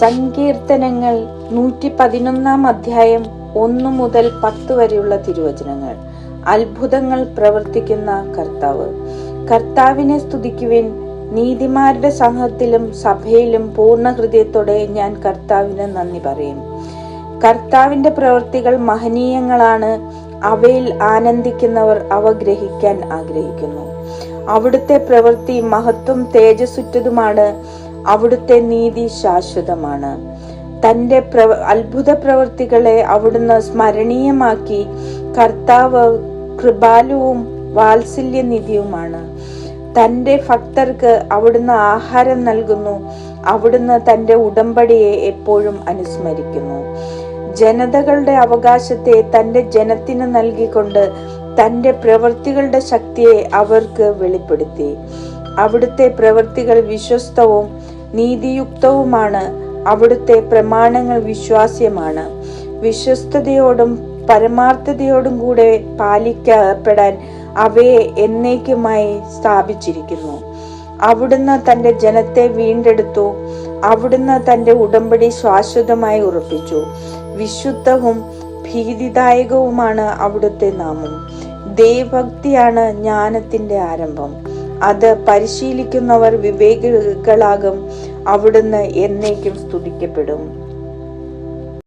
സങ്കീർത്തനങ്ങൾ നൂറ്റി പതിനൊന്നാം അധ്യായം ഒന്നു മുതൽ പത്ത് വരെയുള്ള തിരുവചനങ്ങൾ. അത്ഭുതങ്ങൾ പ്രവർത്തിക്കുന്ന കർത്താവ്. കർത്താവിനെ സ്തുതിക്കുവിൻ. നീതിമാരുടെ സംഘത്തിലും സഭയിലും പൂർണ ഹൃദയത്തോടെ ഞാൻ കർത്താവിന് നന്ദി പറയും. കർത്താവിന്റെ പ്രവൃത്തികൾ മഹനീയങ്ങളാണ്. അവയിൽ ആനന്ദിക്കുന്നവർ അവ ഗ്രഹിക്കാൻ ആഗ്രഹിക്കുന്നു. അവിടുത്തെ പ്രവൃത്തി മഹത്വം തേജസ്സുറ്റതുമാണ്. അവിടുത്തെ നീതി ശാശ്വതമാണ്. തന്റെ പ്രവ അത്ഭുത പ്രവൃത്തികളെ അവിടുന്ന് സ്മരണീയമാക്കി കർത്താവ് കൃപാലുവും വാത്സല്യനിധിയുമാണ്. തന്റെ ഭക്തർക്ക് അവിടുന്ന് ആഹാരം നൽകുന്നു. അവിടുന്ന് തന്റെ ഉടമ്പടിയെ എപ്പോഴും അനുസ്മരിക്കുന്നു. ജനതകളുടെ അവകാശത്തെ തന്റെ ജനത്തിന് നൽകിക്കൊണ്ട് തന്റെ പ്രവൃത്തികളുടെ ശക്തിയെ അവർക്ക് വെളിപ്പെടുത്തി. അവിടുത്തെ പ്രവൃത്തികൾ വിശ്വസ്തവും നീതിയുക്തവുമാണ്. അവിടുത്തെ പ്രമാണങ്ങൾ വിശ്വാസ്യമാണ്. വിശ്വസ്തയോടും പരമാർത്ഥതയോടും കൂടെ പാലിക്കപ്പെടാൻ അവയെ എന്നേക്കുമായി സ്ഥാപിച്ചിരിക്കുന്നു. അവിടുന്ന് തന്റെ ജനത്തെ വീണ്ടെടുത്തു. അവിടുന്ന് തന്റെ ഉടമ്പടി ശാശ്വതമായി ഉറപ്പിച്ചു. വിശുദ്ധവും ഭീതിദായകവുമാണ് അവിടുത്തെ നാമം. ദൈവഭക്തിയാണ് ജ്ഞാനത്തിന്റെ ആരംഭം. അത് പരിശീലിക്കുന്നവർ വിവേകികളാകും. അവിടുന്ന് എന്നേക്കും സ്തുതിക്കപ്പെടും.